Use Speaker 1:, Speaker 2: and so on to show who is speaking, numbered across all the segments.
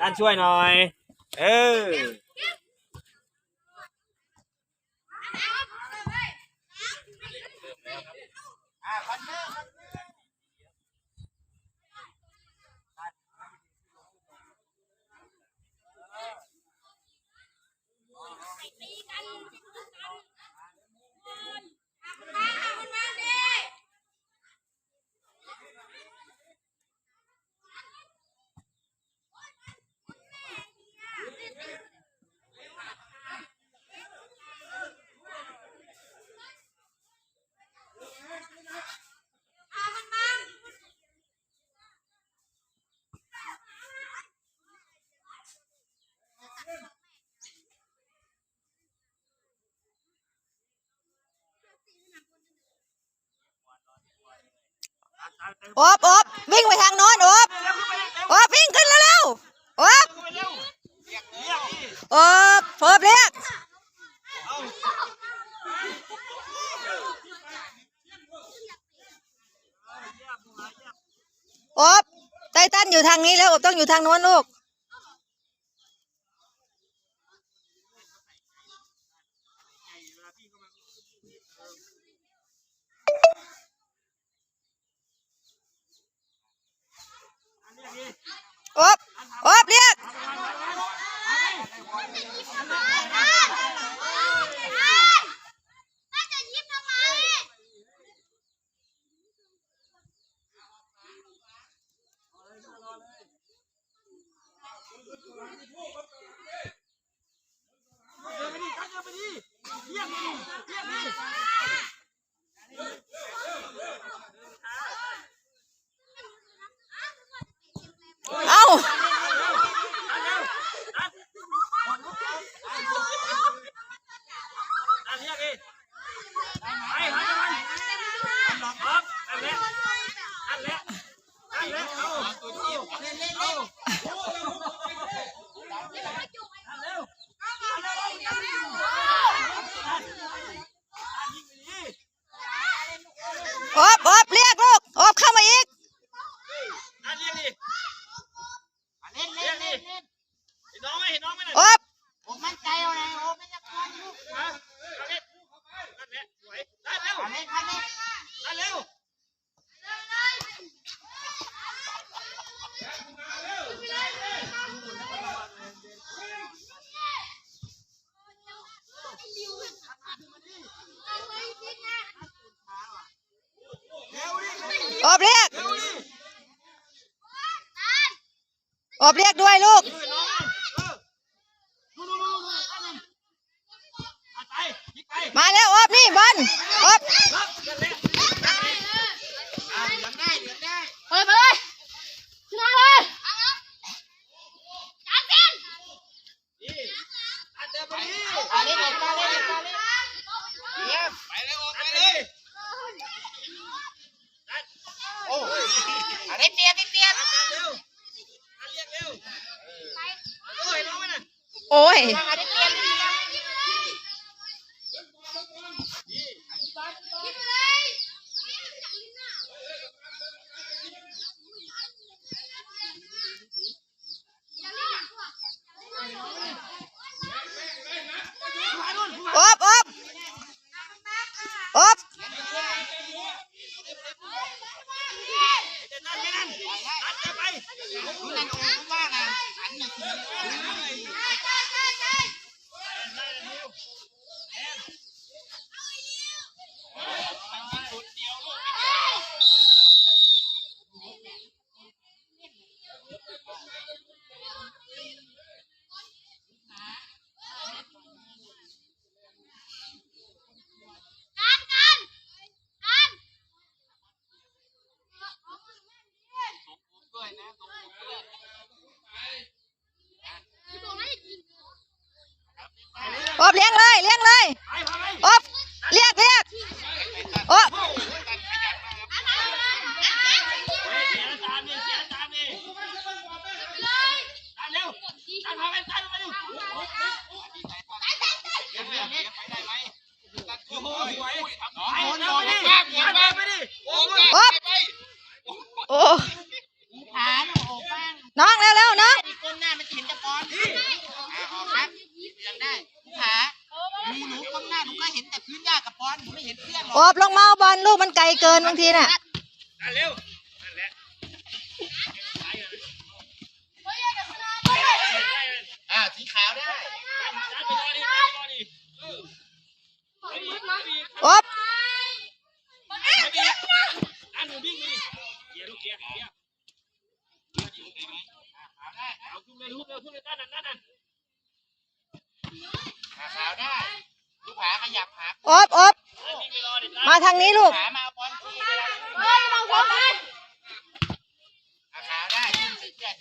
Speaker 1: ด้านช่วยหน่อย เออ
Speaker 2: อบอบวิ่งไปทางโน้นอบอบวิ่งขึ้นแล้วเร็วอบอบอบเรียกอบไตตันอยู่ทางนี้แล้วอบต้องอยู่ทางโน้นลูก อบเรียก
Speaker 1: ด้
Speaker 3: ว
Speaker 1: ย
Speaker 3: ลู
Speaker 2: ก một lén บล
Speaker 1: ง
Speaker 2: มา
Speaker 1: เอา
Speaker 2: บอลลูก
Speaker 1: มันไก
Speaker 3: ลเกินบางทีน่ะ
Speaker 2: อะเร็วนั่นแหละ
Speaker 1: อ่าสีขาวได้
Speaker 2: จัดไปรอดิจัดไปรอดิเออไปอีกไปอีก
Speaker 3: โอบ
Speaker 2: ไปอีก อันหนูวิ่งไปดิเกียร์ลูกเกียร์เกีเลยลูกเร็วขึ้นเลยด้านนั้นด้านนั้น
Speaker 1: ขาวได้ยับขา
Speaker 3: โอบโอบ
Speaker 2: วิ่งไปรอดิจ้า
Speaker 3: มาทางนี้ลูก
Speaker 1: ขามาเอาบอลที่เวลาขาขาวได้ขึ้นสีเสื้อ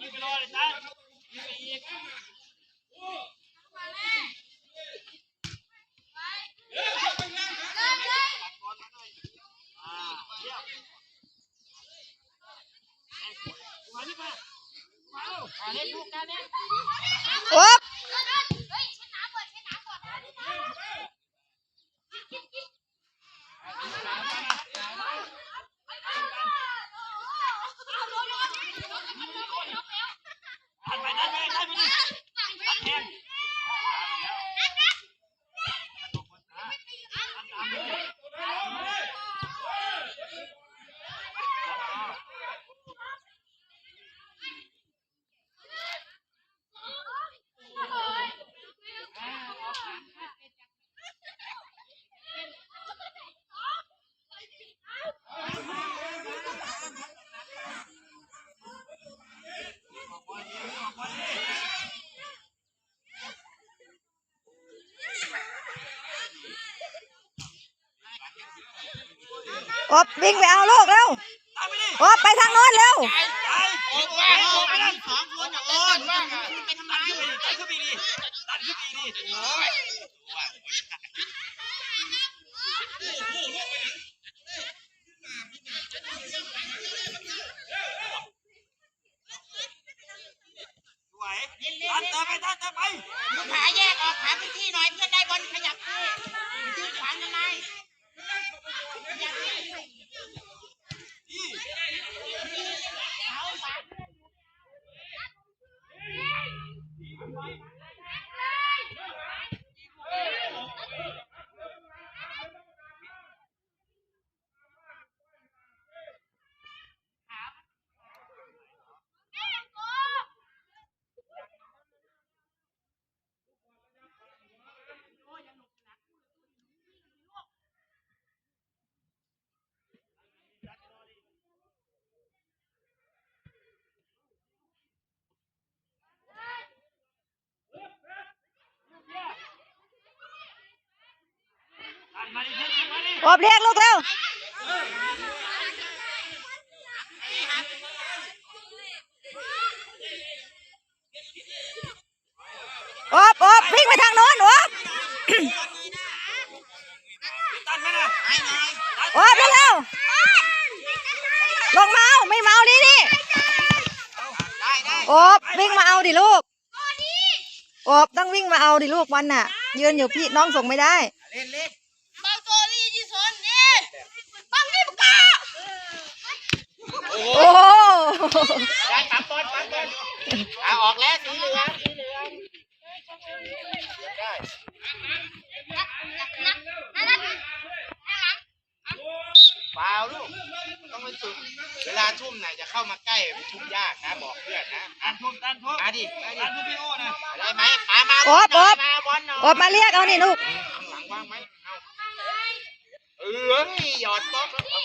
Speaker 2: วิ่งไปรอดิจ้าวิ่งไปอีกมาดิมามาเร็ว
Speaker 1: อ่าเล่นลูกได้เนี่ Oh,
Speaker 3: โอบวิ่งไปเอาลูกเร็ว
Speaker 2: ตามไปดิ
Speaker 3: โอบไปทางโน้นเร็ว
Speaker 2: ไปไป
Speaker 1: โอน
Speaker 2: ไป
Speaker 1: ว่าง
Speaker 2: ไป
Speaker 1: โอน
Speaker 2: ไป
Speaker 1: ไป
Speaker 2: นั่
Speaker 1: นั่
Speaker 2: น
Speaker 1: นสองคนอะโอนว่างอะคุณไปทำไม
Speaker 2: ดันขึ้นไปดิดันขึ้นไปดิโอ้ย สวยดันเติมไปดันเติมไป
Speaker 1: ลูกขาแยกออกหาพื้นที่หน่อยเพื่อนได้บอลขยับที่ยืดขวางทำไมขยับที่
Speaker 2: นี่
Speaker 1: เอาขวาง
Speaker 2: ดันมาดิ ดันมาดิ
Speaker 3: โอบเรียกลูกเร็วโอบโอบวิ่งไปทางโน้นโอบ
Speaker 2: ดันมานะ
Speaker 1: ไอ้นาย
Speaker 3: โอบเร็วเร็วลงมาเอาไม่เมาดินี่
Speaker 1: ได้ได้
Speaker 3: โอบวิ่งมาเอาดิลูกโอบต้องวิ่งมาเอาดิลูกวันน่ะ ยืนอยู่พี่น้องส่งไม่ได้
Speaker 1: เล่นเล่น
Speaker 4: บางตัวรีที่สนนี่บางนี่มันก็
Speaker 3: โอ้โห
Speaker 1: ได้ปั๊บบอลปั๊บบอลเอาออกแล้วสีเหลืองสีเหลืองได้
Speaker 4: นั่น
Speaker 1: เปล่าลูกต้องไปฝึกเวลาทุ่มน่ะจะเข้ามาใกล้มันทุ่มยากนะบอกเพื่อนนะ
Speaker 2: ดันทุบดันทุบ
Speaker 1: มาดิมาดิ
Speaker 2: ดันทุบพี่โอ้นะ
Speaker 1: ได้ไหมมามา
Speaker 3: โอบโอบ
Speaker 1: มาบอลหน่อย
Speaker 3: โอบมาเรียกเอานี่ลูก
Speaker 1: ข้างหลังว่างไหมเอาเอ้ยหยอดบล็อกแล้วเอา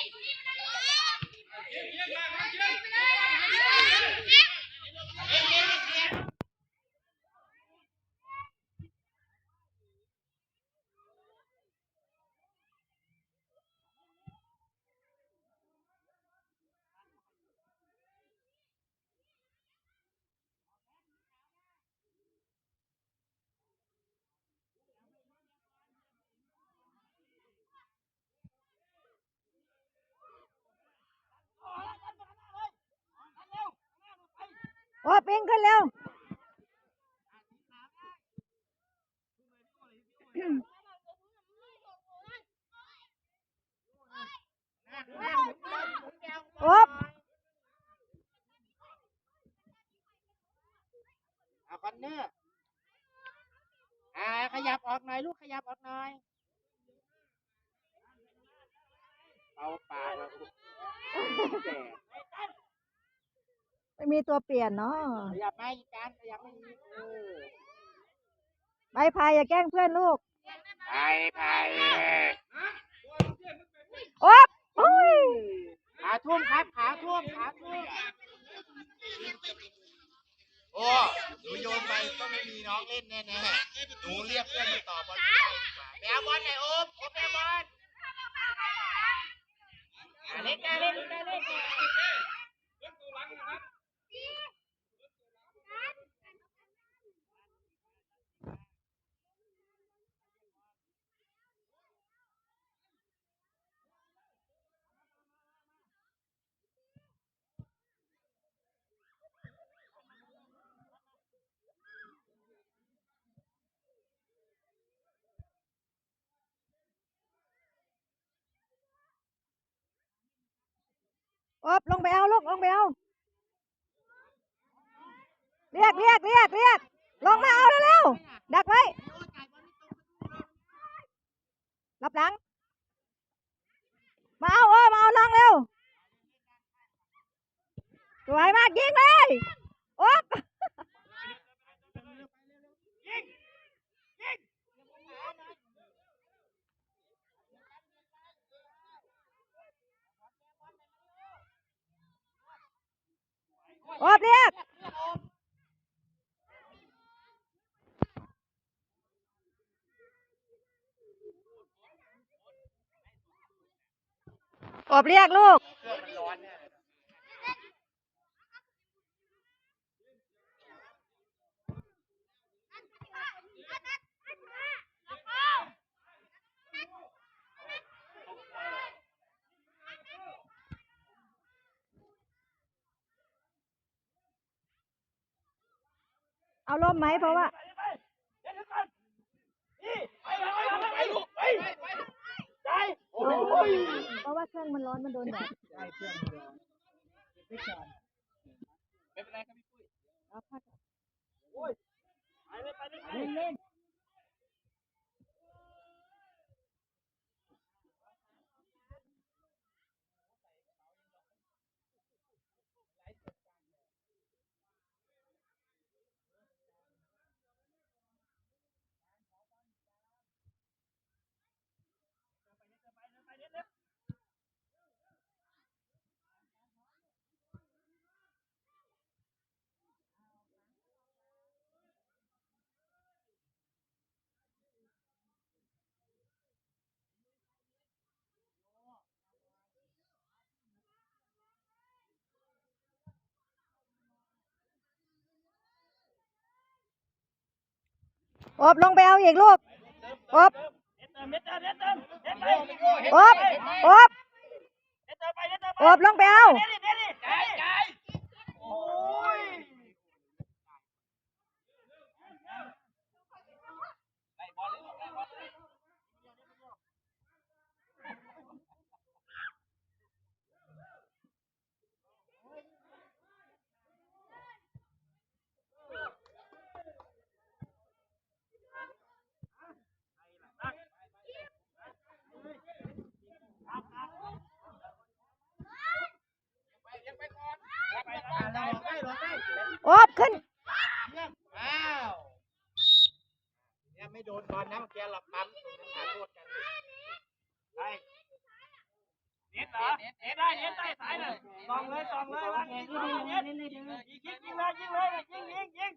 Speaker 3: โอบวิ่งขึ้นเร็วโอ๊บ
Speaker 1: เอาคอนเนอร์อ่าขยับออกหน่อยลูกขยับออกหน่อยเอาปากแล้วแก่
Speaker 3: ไม่มีตัวเปลี่ยนเนาะ
Speaker 1: ขยับมาอีกการขยับมาอีกเออ
Speaker 3: ใบพายอย่าแกล้งเพื่อนลูก
Speaker 1: ไปไป
Speaker 3: โอ๊บโอ้ย
Speaker 1: ขาทุ่มครับขาทุ่มขาทุ่มโอ้หนูโยนไปก็ไม่มีน้องเล่นแน่ๆหนูเรียกเพื่อนมาต่อบอลไปเอาบอลหน่อยโอ๊บโอ๊บไปเอาบอลอะเล่นได้เล่นได้เล่นได้
Speaker 3: โอ๊บลงไปเอาลูกลงไปเอา เรียกเรียกเรียกเรียกลงมาเอาเร็วๆดักไว้รับหลัง มาเอาเออมาเอาน้องเร็วสวยมากยิงเลยอ๊บโอบเรียกอบเรียกลูก
Speaker 1: เองมันร้อนเนี่ย
Speaker 3: เอาร่มไหมเพราะว่าเพราะว่าเครื่องมันร้อนมันโดนแดด
Speaker 1: ใช่เครื่องมันร้อนไม่ก่อนไม่เป็นไรครับพี่ปุ้ย
Speaker 3: เอาผ้า
Speaker 1: เล่นเล่น
Speaker 3: อบลงไปเอาอีกลูกอบอบอบอบลงไปเอา
Speaker 1: เราหลอกได้หลอกได้
Speaker 3: โอบขึ้น
Speaker 1: เยี่ยมอ้าวเนี่ยไม่โดนบอลนะเมื่อกี้เราปั๊มตรงนั้นหาโทษกัน
Speaker 2: ได้เน็ตเหรอเน็ตได้เน็ตได้สายเลยส่องเลยส่องเลยวางเน็ตเน็ตยิงยิงเลยยิงเลยยิงยิงยิง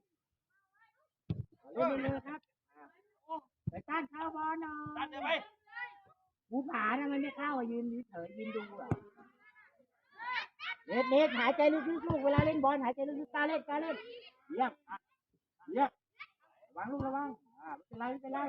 Speaker 1: เล่นเลยครับไปต้านเข้าบอลหน่อ
Speaker 2: ตั
Speaker 1: ย
Speaker 2: ดเดี๋ยวไป
Speaker 1: ภูผานะมันไม่เข้าอะยืนเฉยยืนดูอะเน็ตเน็ตหายใจลึกๆลูกเวลาเล่นบอลหายใจลึกๆตาเล่นตาเล่นเยี่ยมอะเยี่ยมวางลูกระวังอ่าไม่เป็นไรไม่เป็นไร